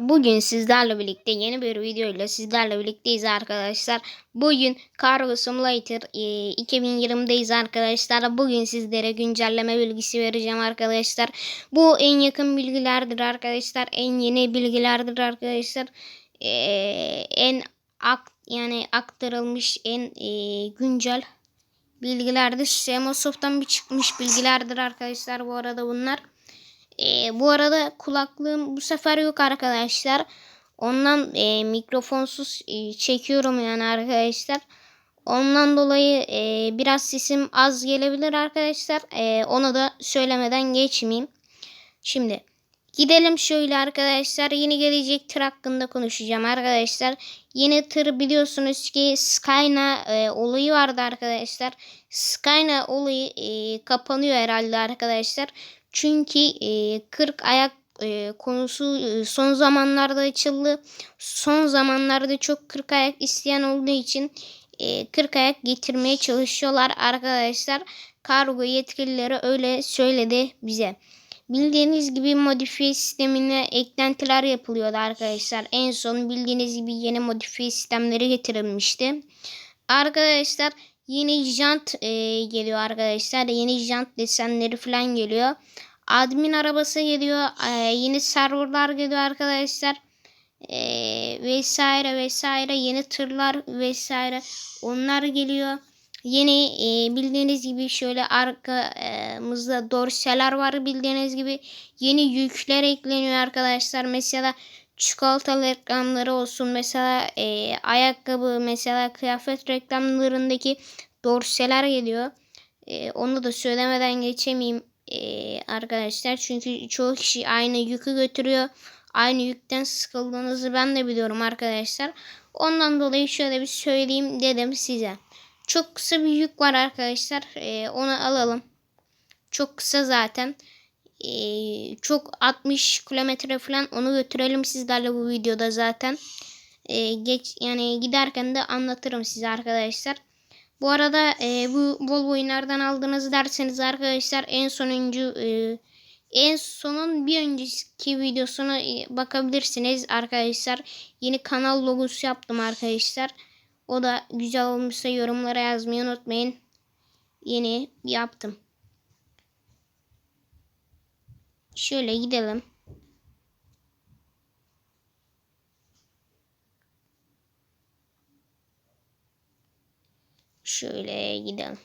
Bugün sizlerle birlikte yeni bir video ile sizlerle birlikteyiz arkadaşlar. Bugün Cargo Simulator e, 2020'deyiz arkadaşlar. Bugün sizlere güncelleme bilgisi vereceğim arkadaşlar. Bu en yakın bilgilerdir arkadaşlar. En yeni bilgilerdir arkadaşlar. E, en ak, yani aktarılmış en e, güncel bilgilerdir. Semosoft'tan bir çıkmış bilgilerdir arkadaşlar bu arada bunlar. Ee, bu arada kulaklığım bu sefer yok arkadaşlar. Ondan e, mikrofonsuz e, çekiyorum yani arkadaşlar. Ondan dolayı e, biraz sesim az gelebilir arkadaşlar. E, onu da söylemeden geçmeyeyim. Şimdi gidelim şöyle arkadaşlar. Yeni gelecek tır hakkında konuşacağım arkadaşlar. Yeni tır biliyorsunuz ki Skyna e, olayı vardı arkadaşlar. Skyna olayı e, kapanıyor herhalde arkadaşlar. Çünkü e, 40 ayak e, konusu e, son zamanlarda açıldı. Son zamanlarda çok 40 ayak isteyen olduğu için e, 40 ayak getirmeye çalışıyorlar arkadaşlar. Kargo yetkilileri öyle söyledi bize. Bildiğiniz gibi modifiye sistemine eklentiler yapılıyordu arkadaşlar. En son bildiğiniz gibi yeni modifiye sistemleri getirilmişti. Arkadaşlar yeni jant e, geliyor arkadaşlar. Yeni jant desenleri falan geliyor. Admin arabası geliyor. E, yeni serverlar geliyor arkadaşlar. E, vesaire vesaire. Yeni tırlar vesaire. Onlar geliyor. Yeni e, bildiğiniz gibi şöyle arkamızda dorseler var bildiğiniz gibi. Yeni yükler ekleniyor arkadaşlar. Mesela çikolata reklamları olsun. Mesela e, ayakkabı mesela kıyafet reklamlarındaki dorseler geliyor. E, onu da söylemeden geçemeyeyim arkadaşlar. Çünkü çoğu kişi aynı yükü götürüyor. Aynı yükten sıkıldığınızı ben de biliyorum arkadaşlar. Ondan dolayı şöyle bir söyleyeyim dedim size. Çok kısa bir yük var arkadaşlar. E, onu alalım. Çok kısa zaten. Ee, çok 60 kilometre falan onu götürelim sizlerle bu videoda zaten. Ee, geç yani giderken de anlatırım size arkadaşlar. Bu arada e, bu bol oyunlardan aldığınız derseniz arkadaşlar en sonuncu e, en sonun bir önceki videosuna e, bakabilirsiniz arkadaşlar. Yeni kanal logosu yaptım arkadaşlar. O da güzel olmuşsa yorumlara yazmayı unutmayın. Yeni yaptım. Şöyle gidelim. Şöyle gidelim.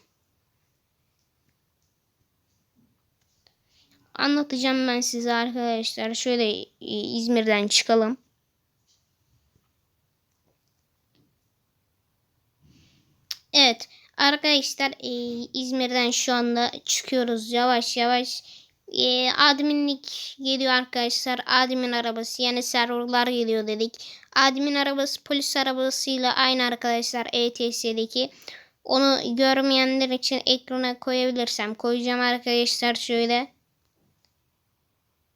Anlatacağım ben size arkadaşlar. Şöyle e, İzmir'den çıkalım. Evet arkadaşlar e, İzmir'den şu anda çıkıyoruz yavaş yavaş. E, adminlik geliyor arkadaşlar. Admin arabası yani serverlar geliyor dedik. Admin arabası polis arabasıyla aynı arkadaşlar ETS'deki. Onu görmeyenler için ekrana koyabilirsem koyacağım arkadaşlar şöyle.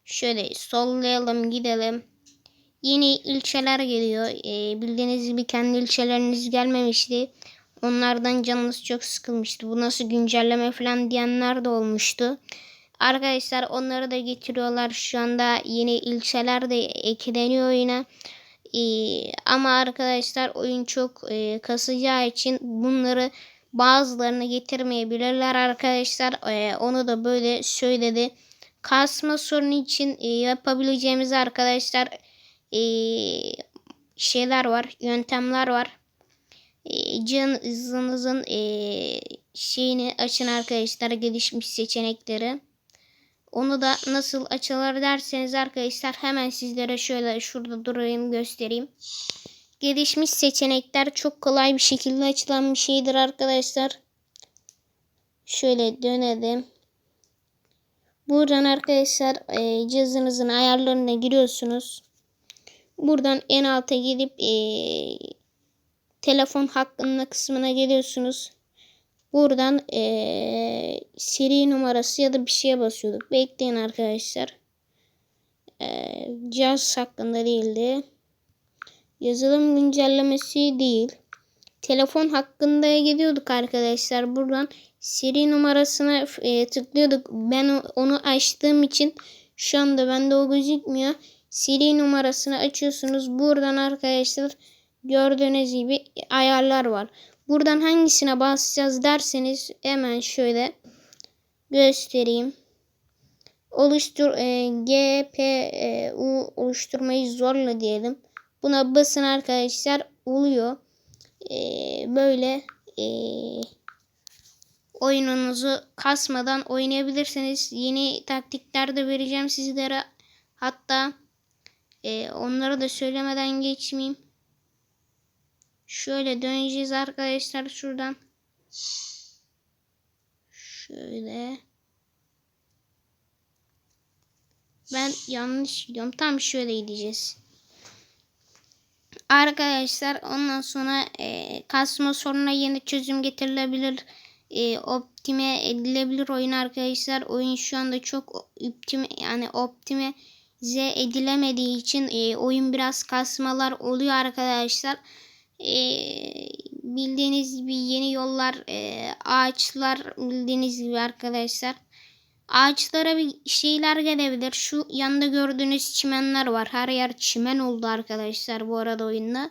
Şöyle sollayalım gidelim. Yeni ilçeler geliyor. E, bildiğiniz gibi kendi ilçeleriniz gelmemişti. Onlardan canınız çok sıkılmıştı. Bu nasıl güncelleme falan diyenler de olmuştu. Arkadaşlar onları da getiriyorlar. Şu anda yeni ilçeler de ekleniyor oyuna. Ee, ama arkadaşlar oyun çok e, kasacağı için bunları bazılarını getirmeyebilirler arkadaşlar. Ee, onu da böyle söyledi. Kasma sorunu için e, yapabileceğimiz arkadaşlar e, şeyler var, yöntemler var. E, can hızınızın e, şeyini açın arkadaşlar gelişmiş seçenekleri. Onu da nasıl açılır derseniz arkadaşlar hemen sizlere şöyle şurada durayım göstereyim. Gelişmiş seçenekler çok kolay bir şekilde açılan bir şeydir arkadaşlar. Şöyle dönelim. Buradan arkadaşlar e, cihazınızın ayarlarına giriyorsunuz. Buradan en alta gidip e, telefon hakkında kısmına geliyorsunuz. Buradan ee, seri numarası ya da bir şeye basıyorduk. Bekleyin arkadaşlar. Ee, cihaz hakkında değildi. Yazılım güncellemesi değil. Telefon hakkında gidiyorduk arkadaşlar. Buradan seri numarasına e, tıklıyorduk. Ben onu açtığım için şu anda bende o gözükmüyor. seri numarasını açıyorsunuz. Buradan arkadaşlar gördüğünüz gibi ayarlar var. Buradan hangisine basacağız derseniz hemen şöyle göstereyim. Oluştur e, GPU oluşturmayı zorla diyelim. Buna basın arkadaşlar oluyor. E, böyle e, oyununuzu kasmadan oynayabilirsiniz. Yeni taktikler de vereceğim sizlere. Hatta e, onları da söylemeden geçmeyeyim. Şöyle döneceğiz arkadaşlar şuradan. Şöyle. Ben yanlış gidiyorum. Tam şöyle gideceğiz. Arkadaşlar ondan sonra e, kasma sorununa yeni çözüm getirilebilir. E, optime edilebilir oyun arkadaşlar. Oyun şu anda çok optime yani optimize edilemediği için e, oyun biraz kasmalar oluyor arkadaşlar. E, bildiğiniz gibi yeni yollar, e, ağaçlar bildiğiniz gibi arkadaşlar. Ağaçlara bir şeyler gelebilir. Şu yanda gördüğünüz çimenler var. Her yer çimen oldu arkadaşlar bu arada oyunda.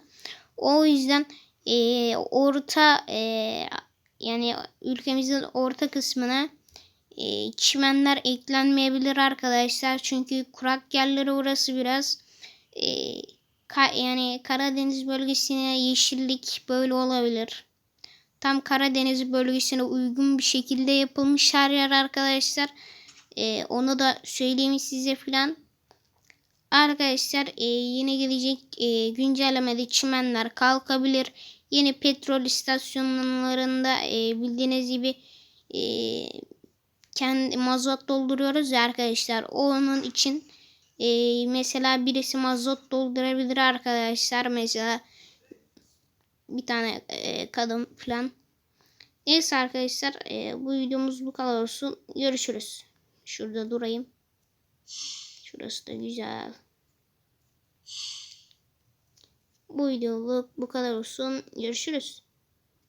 O yüzden e, orta e, yani ülkemizin orta kısmına e, çimenler eklenmeyebilir arkadaşlar. Çünkü kurak yerleri orası biraz e, ka, yani Karadeniz bölgesine yeşillik böyle olabilir. Tam Karadeniz bölgesine uygun bir şekilde yapılmış her yer arkadaşlar. Ee, onu da söyleyeyim size filan. Arkadaşlar e, yeni gelecek e, güncellemede çimenler kalkabilir. Yeni petrol istasyonlarında e, bildiğiniz gibi e, kendi mazot dolduruyoruz ya arkadaşlar. Onun için e, mesela birisi mazot doldurabilir arkadaşlar. Mesela bir tane e, kadın falan. Neyse arkadaşlar e, bu videomuz bu kadar olsun. Görüşürüz. Şurada durayım. Şurası da güzel. Bu videoluk bu kadar olsun. Görüşürüz.